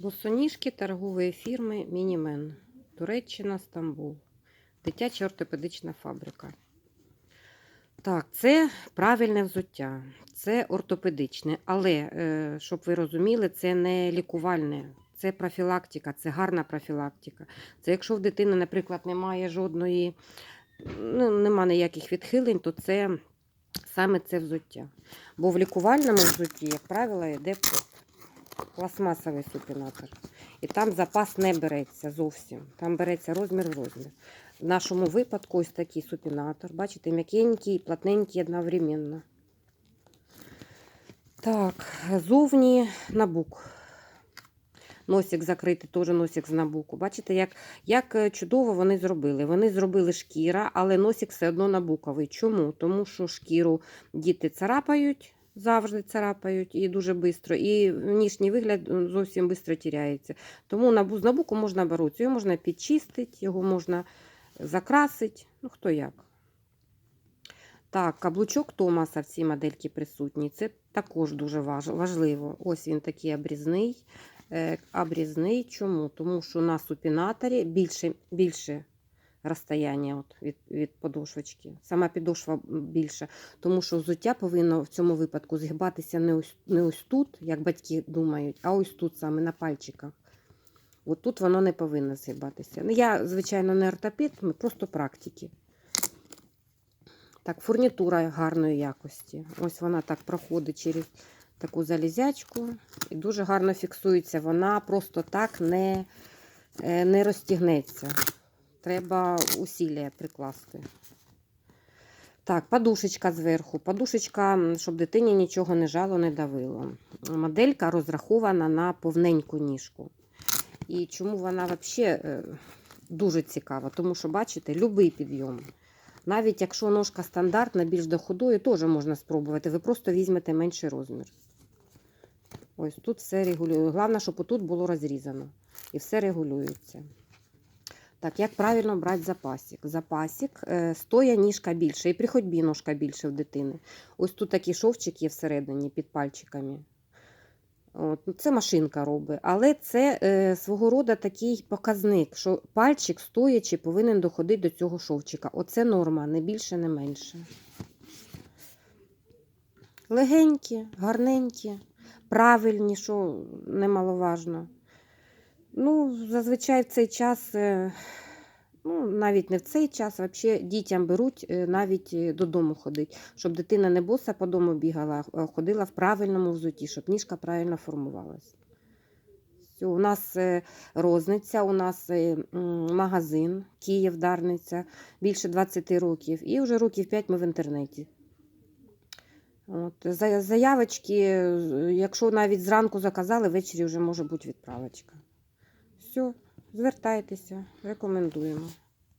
Босоніжки торгової фірми Мінімен. Туреччина, Стамбул. Дитяча ортопедична фабрика. Так, це правильне взуття, це ортопедичне, але, е, щоб ви розуміли, це не лікувальне, це профілактика, це гарна профілактика. Це якщо в дитини, наприклад, немає жодної, ну, нема ніяких відхилень, то це саме це взуття. Бо в лікувальному взутті, як правило, йде пластмасовий супінатор. І там запас не береться зовсім. Там береться розмір в розмір. В нашому випадку ось такий супінатор. Бачите, м'якенький і плотненький одновременно. Так, зовні набук. Носик закритий, теж носик з набуку. Бачите, як, як е, чудово вони зробили. Вони зробили шкіра, але носик все одно набуковий. Чому? Тому що шкіру діти царапають, завжди царапають і дуже швидко. І внішній вигляд зовсім швидко тіряється. Тому з набуку можна боротися. Його можна підчистити, його можна закрасити. Ну, хто як. Так, каблучок Томаса в цій модельці присутній. Це також дуже важливо. Ось він такий обрізний. Е, Обрізний. Чому? Тому що на супінаторі більше, більше розстояння от від, від подошвочки. Сама підошва більша. Тому що взуття повинно в цьому випадку згибатися не ось, не ось тут, як батьки думають, а ось тут саме на пальчиках. От тут воно не повинно згибатися. Ну, я, звичайно, не ортопед, ми просто практики. Так, фурнітура гарної якості. Ось вона так проходить через таку залізячку і дуже гарно фіксується. Вона просто так не, е, не розтягнеться. Треба усілля прикласти. Так, подушечка зверху. Подушечка, щоб дитині нічого не жало, не давило. Моделька розрахована на повненьку ніжку. І чому вона взагалі дуже цікава? Тому що, бачите, будь-який підйом. Навіть якщо ножка стандартна, більш до худої, теж можна спробувати. Ви просто візьмете менший розмір. Ось тут все регулює. Головне, щоб отут було розрізано. І все регулюється. Так, як правильно брати запасик? Запасик е, стоя ніжка більше, і при ходьбі ножка більше в дитини. Ось тут такий шовчик є всередині під пальчиками. От, ну, це машинка робить, але це е, свого роду такий показник, що пальчик стоячи повинен доходити до цього шовчика. Оце норма, не більше, не менше. Легенькі, гарненькі, правильні, що немаловажно. Ну, зазвичай в цей час, е, ну, навіть не в цей час, взагалі дітям беруть е, навіть е, додому ходить, щоб дитина не боса по дому бігала, а ходила в правильному взуті, щоб ніжка правильно формувалась. У нас розниця, у нас магазин Київ Дарниця, більше 20 років, і вже років 5 ми в інтернеті. От, заявочки, якщо навіть зранку заказали, ввечері вже може бути відправочка. Все, звертайтеся, рекомендуємо.